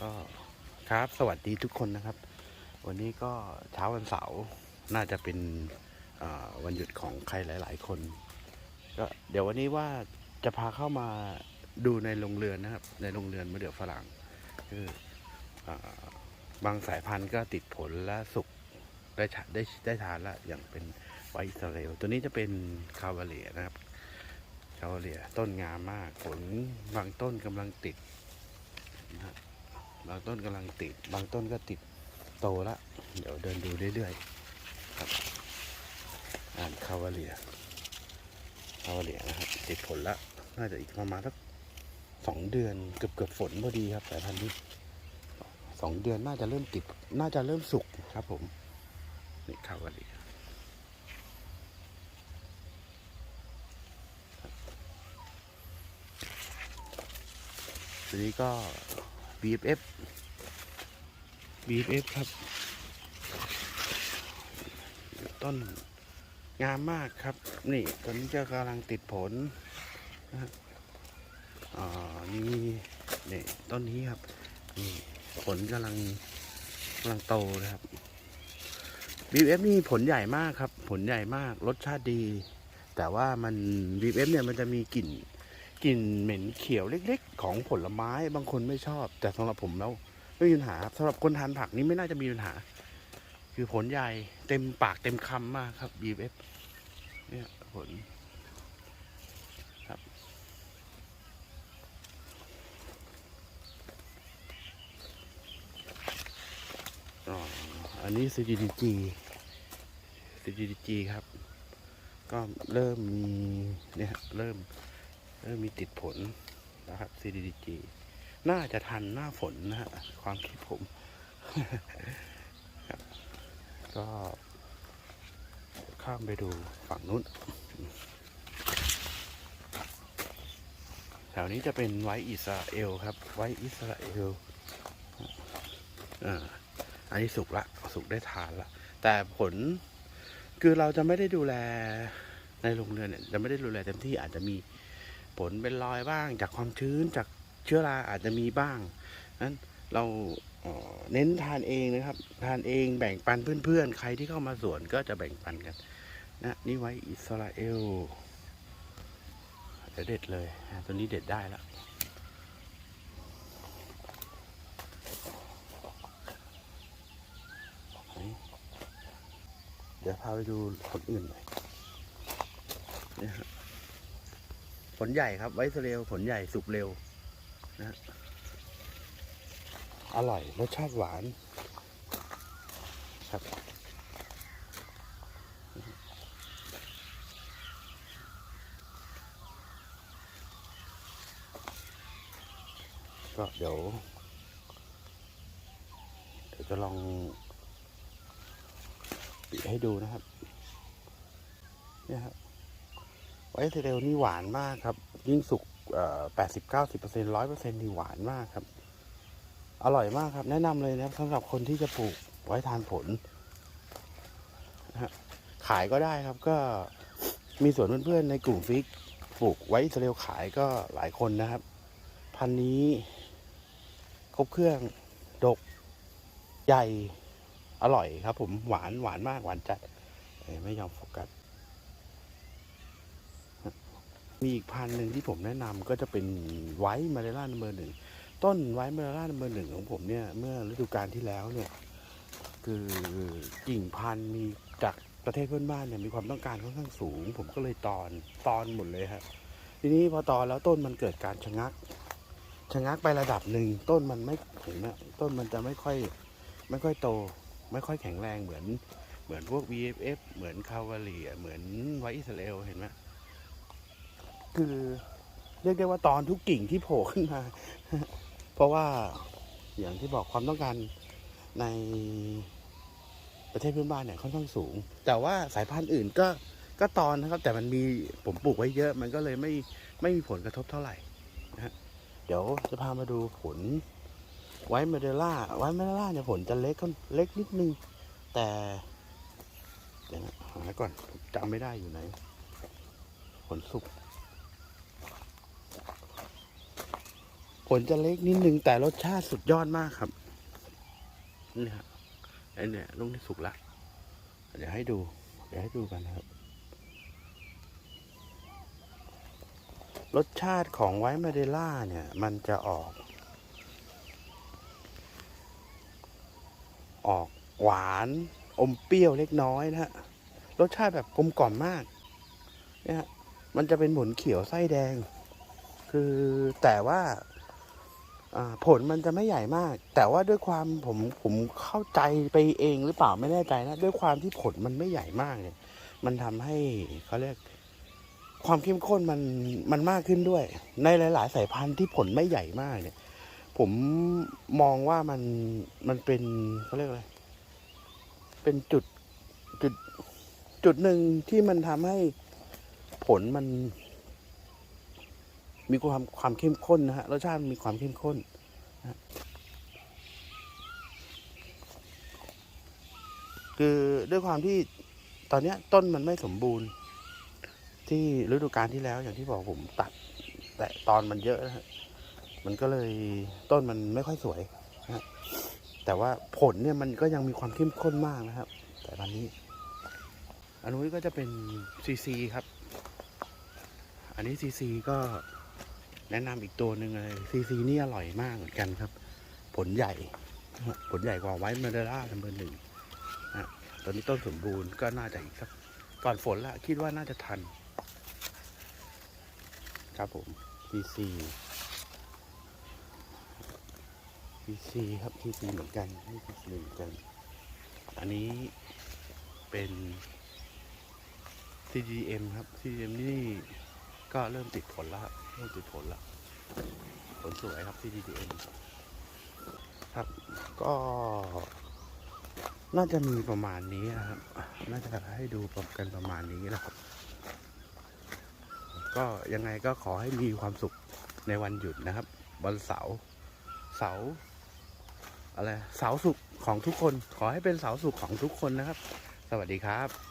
ก็ครับสวัสดีทุกคนนะครับ วันนี้ก็เช้าวันเสาร์น่าจะเป็นวันหยุดของใครหลาย ๆ คน ก็เดี๋ยววันนี้ว่าจะพาเข้ามาดูในโรงเรือนนะครับ ในโรงเรือนมะเดื่อฝรั่งคืออบางสายพันธุ์ก็ติดผลและสุกได้ฉะได้ได้ทานละอย่างเป็นไวอิสราเอลตัวนี้จะเป็นคาวาเลียนะครับคาวาเลียต้นงามมากผลบางต้นกำลังติดนะฮะบ บางต้นกำลังติด บางต้นก็ติดโตละ เดี๋ยวเดินดูเรื่อยๆครับ อ่านคาวาเลียคาวาเลียนะครับ ติดผลละ น่าจะอีกประมาณสักสองเดือนเกือบเกือบๆฝนพอดีครับสายพันธุ์นี้สองเดือนน่าจะเริ่มติด น่าจะเริ่มสุกครับผม นี่คาวาเลียทีนี้ก็ BFF BFF ครับ ต้นงามมากครับ นี่ตอนนี้จะกำลังติดผลนะฮะอ่านี่นี่ต้นนี้ครับนี่ผลกำลังกำลังโตนะครับ BFF นี่ผลใหญ่มากครับ ผลใหญ่มากรสชาติดี แต่ว่ามัน BFF เนี่ยมันจะมีกลิ่น กลิ่นเหม็นเขียวเล็ก ๆ ของผลไม้บางคนไม่ชอบ แต่สำหรับผมแล้วไม่มีปัญหาครับสำหรับคนทานผักนี่ไม่น่าจะมีปัญหา คือผลใหญ่เต็มปากเต็มคำมากครับ BF เนี่ยผลครับอ๋ออันนี้ CDDG CDDG ครับ ก็เริ่มมีเนี่ยเริ่ม เริ่มมีติดผลนะครับ CDDG น่าจะทันหน้าฝนนะฮะความคิดผม ก็ข้ามไปดูฝั่งนู้น แถวนี้จะเป็นไว้อิสราเอลครับ ไว้อิสราเอลอ่าอันนี้สุกละสุกได้ทานละแต่ผลคือเราจะไม่ได้ดูแลในโรงเรือนเนี่ยจะไม่ได้ดูแลเต็มที่อาจจะมี ผลเป็นรอยบ้าง จากความชื้นจากเชื้อราอาจจะมีบ้างนั้นเราเน้นทานเองนะครับ ทานเองแบ่งปันเพื่อนๆ ใครที่เข้ามาสวนก็จะแบ่งปันกันนะนี่ไว้อิสราเอลเดี๋ยวเด็ดเลยตัวนี้เด็ดได้แล้วเดี๋ยวพาไปดูผลอื่นหน่อยนี่ฮะ ผลใหญ่ครับไวท์เร็วผลใหญ่สุกเร็วนะฮะอร่อยรสชาติหวานครับก็เดี๋ยว เดี๋ยวจะลองปิดให้ดูนะครับเนี่ยครับ ไวท์เร็วนี่หวานมากครับ ยิ่งสุกแปดสิบเก้าสิบเปอร์เซ็นร้อยเปอร์เซ็นนี่หวานมากครับ อร่อยมากครับ แนะนำเลยนะครับสำหรับคนที่จะปลูกไว้ทานผลนะฮะขายก็ได้ครับก็มีส่วนเพื่อนๆในกลุ่มฟิกปลูกไว้อิสราเอลขายก็หลายคนนะครับ พันนี้ครบเครื่องดกใหญ่อร่อยครับ ผมหวานหวานมากหวานจัดไม่ยอมโฟกัส มีอีกพันหนึ่งที่ผมแนะนำก็จะเป็นไวท์มาเรล่านเบอร์หนึ่งต้นไวท์มาเรล่านเบอร์หนึ่งของผมเนี่ยเมื่อฤดูกาลที่แล้วเนี่ยคือกิ่งพันธุ์มีจากประเทศเพื่อนบ้านเนี่ยมีความต้องการค่อนข้างสูง ผมก็เลยตอนตอนหมดเลยครับทีนี้พอตอนแล้วต้นมันเกิดการชะงักชะงักไประดับหนึ่งต้นมันไม่เห็นนะต้นมันจะไม่ค่อยไม่ค่อยโต ไม่ค่อยแข็งแรงเหมือน เหมือนพวก VFF เหมือนคาวาเลียเหมือนไวท์อิสราเอลเห็นไหม คือเรียกได้ว่าตอนทุกกิ่งที่โผล่ขึ้นมา เพราะว่าอย่างที่บอกความต้องการในประเทศเพื่อนบ้านเนี่ยค่อนข้างสูง แต่ว่าสายพันธุ์อื่นก็ก็ตอนนะครับ แต่มันมีผมปลูกไว้เยอะ มันก็เลยไม่ไม่มีผลกระทบเท่าไหร่นะฮะเดี๋ยวจะพามาดูผลไว้เมเดล่าไว้เมเดล่าเนี่ยผลจะเล็กค่อนเล็กนิดนึง แต่เดี๋ยวนะหาก่อนจำไม่ได้อยู่ไหน ผลสุก ผลจะเล็กนิดนึงแต่รสชาติสุดยอดมากครับ นี่ฮะไอเนี่ยลูกนี่สุกละเดี๋ยวให้ดู เดี๋ยวให้ดูกันนะครับ รสชาติของไวท์มาเดล่าเนี่ย มันจะออก ออกหวาน อมเปรี้ยวเล็กน้อยนะฮะ รสชาติแบบกลมกล่อมมากเนี่ยมันจะเป็นหมุนเขียวไส้แดง คือแต่ว่า ผลมันจะไม่ใหญ่มาก แต่ว่าด้วยความผมผมเข้าใจไปเองหรือเปล่าไม่แน่ใจนะ ด้วยความที่ผลมันไม่ใหญ่มากเนี่ย มันทำให้เขาเรียกความเข้มข้นมันมันมากขึ้นด้วย ในหลาย ๆ สายพันธุ์ที่ผลไม่ใหญ่มากเนี่ย ผมมองว่ามันมันเป็นเขาเรียกอะไรเป็นจุดจุดจุดหนึ่งที่มันทำให้ผลมัน มีความความเข้มข้นนะฮะรสชาติมีความเข้มข้นนะคือด้วยความที่ตอนนี้ต้นมันไม่สมบูรณ์ ที่ฤดูกาลที่แล้วอย่างที่บอกผมตัด แต่ตอนมันเยอะนะฮะมันก็เลยต้นมันไม่ค่อยสวยนะฮะแต่ว่าผลเนี่ยมันก็ยังมีความเข้มข้นมากนะครับ แต่ตอนนี้ อันนู้นก็จะเป็นซีซีครับ อันนี้ซีซีก็ แนะนำอีกตัวหนึ่งเลยซีซีนี่อร่อยมากเหมือนกันครับ ผลใหญ่ ผลใหญ่กว่าไวท์มาเดล่าเบอร์หนึ่งนะฮะตอนนี้ต้นสมบูรณ์ก็น่าจะอีกสักก่อนฝนละคิดว่าน่าจะทัน ครับผมซีซีซีซีครับซีซีเหมือนกันนี่ซีซีเหมือนกัน อันนี้เป็น CGM ครับ CGM นี่ ก็เริ่มติดผลแล้วครับเริ่มติดผลแล้วผลสวยครับ CGM ครับก็น่าจะมีประมาณนี้นะครับ น่าจะให้ดูกันประมาณนี้นะครับ ก็ยังไงก็ขอให้มีความสุขในวันหยุดนะครับ วันเสาร์ เสาร์อะไร เสาร์สุขของทุกคน ขอให้เป็นเสาร์สุขของทุกคนนะครับ สวัสดีครับ